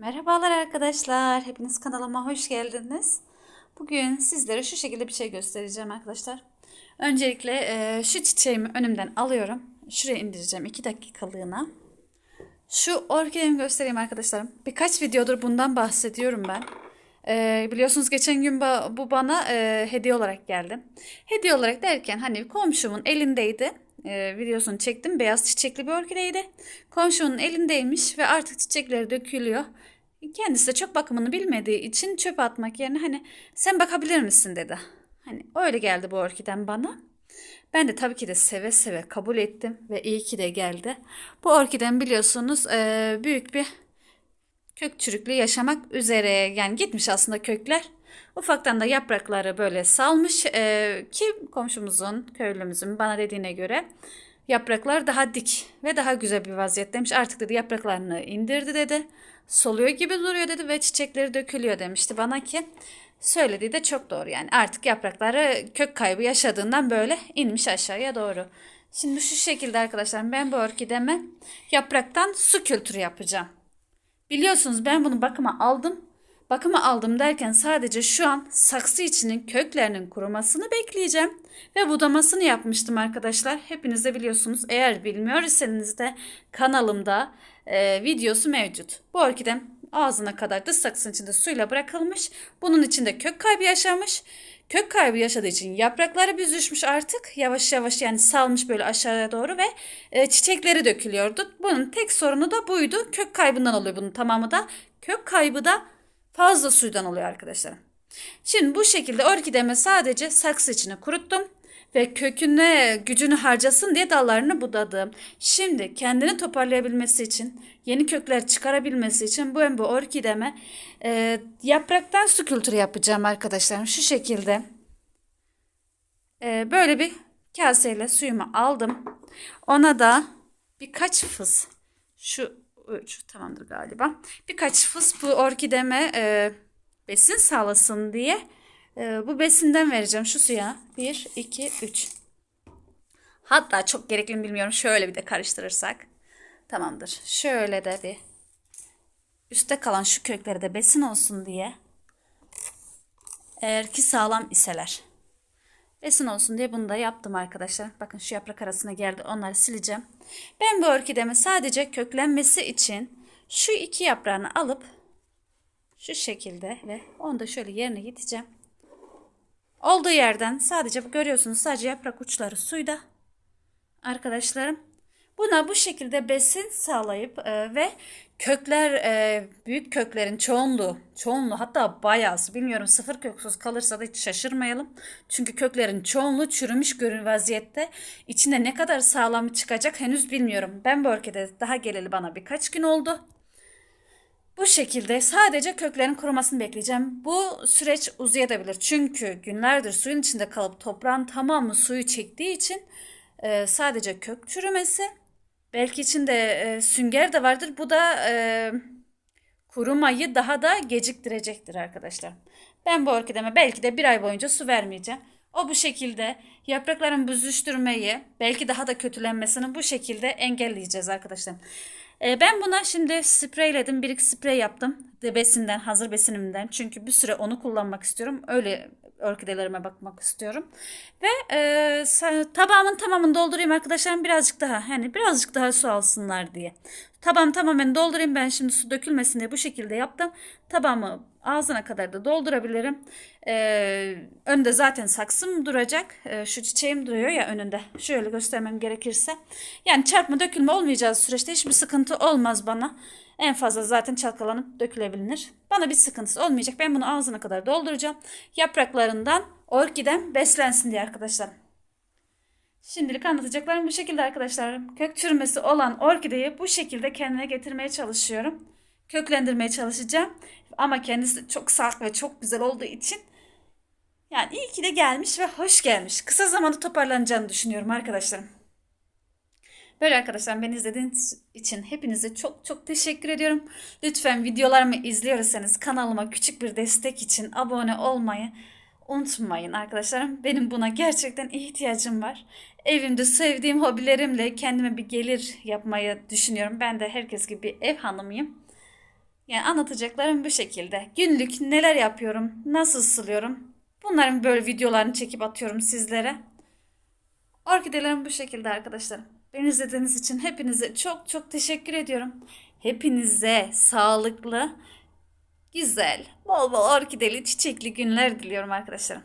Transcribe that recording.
Merhabalar arkadaşlar. Hepiniz kanalıma hoş geldiniz. Bugün sizlere şu şekilde bir şey göstereceğim arkadaşlar. Öncelikle e, şu çiçeğimi önümden alıyorum. Şuraya indireceğim 2 dakikalığına. Şu orkidemi göstereyim arkadaşlarım. Birkaç videodur bundan bahsediyorum ben. E, biliyorsunuz geçen gün bu bana e, hediye olarak geldi. Hediye olarak derken hani komşumun elindeydi. E, videosunu çektim. Beyaz çiçekli bir orkideydi. Komşumun elindeymiş ve artık çiçekleri dökülüyor. Kendisi de çok bakımını bilmediği için çöpe atmak yerine hani sen bakabilir misin dedi. Hani öyle geldi bu orkiden bana. Ben de tabii ki de seve seve kabul ettim ve iyi ki de geldi. Bu orkiden biliyorsunuz eee, büyük bir kök çürüklüğü yaşamak üzere yani gitmiş aslında kökler. Ufaktan da yaprakları böyle salmış Eee, ki komşumuzun, köylümüzün bana dediğine göre yapraklar daha dik ve daha güzel bir vaziyetteymiş. Artık dedi yapraklarını indirdi dedi. Soluyor gibi duruyor dedi ve çiçekleri dökülüyor demişti bana ki söylediği de çok doğru yani artık yaprakları kök kaybı yaşadığından böyle inmiş aşağıya doğru. Şimdi şu şekilde arkadaşlar ben bu orkideme yapraktan su kültürü yapacağım. Biliyorsunuz ben bunu bakıma aldım. Bakıma aldım derken sadece şu an saksı içinin köklerinin kurumasını bekleyeceğim. Ve budamasını yapmıştım arkadaşlar. Hepiniz de biliyorsunuz. Eğer bilmiyorsanız de kanalımda e, videosu mevcut. Bu orkidem ağzına kadar dış saksının içinde suyla bırakılmış. Bunun içinde kök kaybı yaşamış. Kök kaybı yaşadığı için yaprakları büzüşmüş artık. Yavaş yavaş yani salmış böyle aşağıya doğru ve e, çiçekleri dökülüyordu. Bunun tek sorunu da buydu. Kök kaybından oluyor bunun tamamı da. Kök kaybı da fazla suydan oluyor arkadaşlar. Şimdi bu şekilde orkidemi sadece saksı içine kuruttum ve köküne gücünü harcasın diye dallarını budadım. Şimdi kendini toparlayabilmesi için, yeni kökler çıkarabilmesi için bu bu orkideme e, yapraktan su kültürü yapacağım arkadaşlar. Şu şekilde e, böyle bir kaseyle suyumu aldım. Ona da birkaç fıs şu üç tamamdır galiba. Birkaç fıs bu orkideme e, besin sağlasın diye e, bu besinden vereceğim şu suya. 1, 2, 3. Hatta çok gerekli mi bilmiyorum. Şöyle bir de karıştırırsak. Tamamdır. Şöyle de bir üstte kalan şu köklere de besin olsun diye. Eğer ki sağlam iseler. Besin olsun diye bunu da yaptım arkadaşlar. Bakın şu yaprak arasına geldi. Onları sileceğim. Ben bu orkidemi sadece köklenmesi için şu iki yaprağını alıp şu şekilde ve onu da şöyle yerine gideceğim. Olduğu yerden sadece görüyorsunuz sadece yaprak uçları suyda. Arkadaşlarım buna bu şekilde besin sağlayıp e, ve kökler e, büyük köklerin çoğunluğu çoğunluğu hatta bayağısı bilmiyorum sıfır köksüz kalırsa da hiç şaşırmayalım. Çünkü köklerin çoğunluğu çürümüş görün vaziyette. İçinde ne kadar sağlamı çıkacak henüz bilmiyorum. Ben bu orkide daha geleli bana birkaç gün oldu. Bu şekilde sadece köklerin kurumasını bekleyeceğim. Bu süreç uzayabilir. Çünkü günlerdir suyun içinde kalıp toprağın tamamı suyu çektiği için e, sadece kök çürümesi. Belki içinde e, sünger de vardır. Bu da e, kurumayı daha da geciktirecektir arkadaşlar. Ben bu orkideme belki de bir ay boyunca su vermeyeceğim. O bu şekilde yaprakların büzüştürmeyi, belki daha da kötülenmesini bu şekilde engelleyeceğiz arkadaşlar. Ee, ben buna şimdi spreyledim. Bir iki sprey yaptım. De besinden, hazır besinimden. Çünkü bir süre onu kullanmak istiyorum. Öyle orkidelerime bakmak istiyorum. Ve e, tabağımın tamamını doldurayım arkadaşlarım birazcık daha. Yani birazcık daha su alsınlar diye. Tabağımı tamamen doldurayım. Ben şimdi su dökülmesin diye bu şekilde yaptım. Tabağımı ağzına kadar da doldurabilirim. Ee, önde zaten saksım duracak. Ee, şu çiçeğim duruyor ya önünde. Şöyle göstermem gerekirse. Yani çarpma dökülme olmayacağı süreçte hiçbir sıkıntı olmaz bana. En fazla zaten çalkalanıp dökülebilir. Bana bir sıkıntısı olmayacak. Ben bunu ağzına kadar dolduracağım. Yapraklarından orkiden beslensin diye arkadaşlar. Şimdilik anlatacaklarım bu şekilde arkadaşlar. Kök çürümesi olan orkideyi bu şekilde kendine getirmeye çalışıyorum. Köklendirmeye çalışacağım. Ama kendisi çok sağlıklı ve çok güzel olduğu için yani iyi ki de gelmiş ve hoş gelmiş. Kısa zamanda toparlanacağını düşünüyorum arkadaşlarım. Böyle arkadaşlar beni izlediğiniz için hepinize çok çok teşekkür ediyorum. Lütfen videolarımı izliyorsanız kanalıma küçük bir destek için abone olmayı unutmayın arkadaşlarım. Benim buna gerçekten ihtiyacım var. Evimde sevdiğim hobilerimle kendime bir gelir yapmayı düşünüyorum. Ben de herkes gibi bir ev hanımıyım. Yani anlatacaklarım bu şekilde. Günlük neler yapıyorum, nasıl sılıyorum. Bunların böyle videolarını çekip atıyorum sizlere. Orkidelerim bu şekilde arkadaşlar. Beni izlediğiniz için hepinize çok çok teşekkür ediyorum. Hepinize sağlıklı, güzel, bol bol orkideli, çiçekli günler diliyorum arkadaşlarım.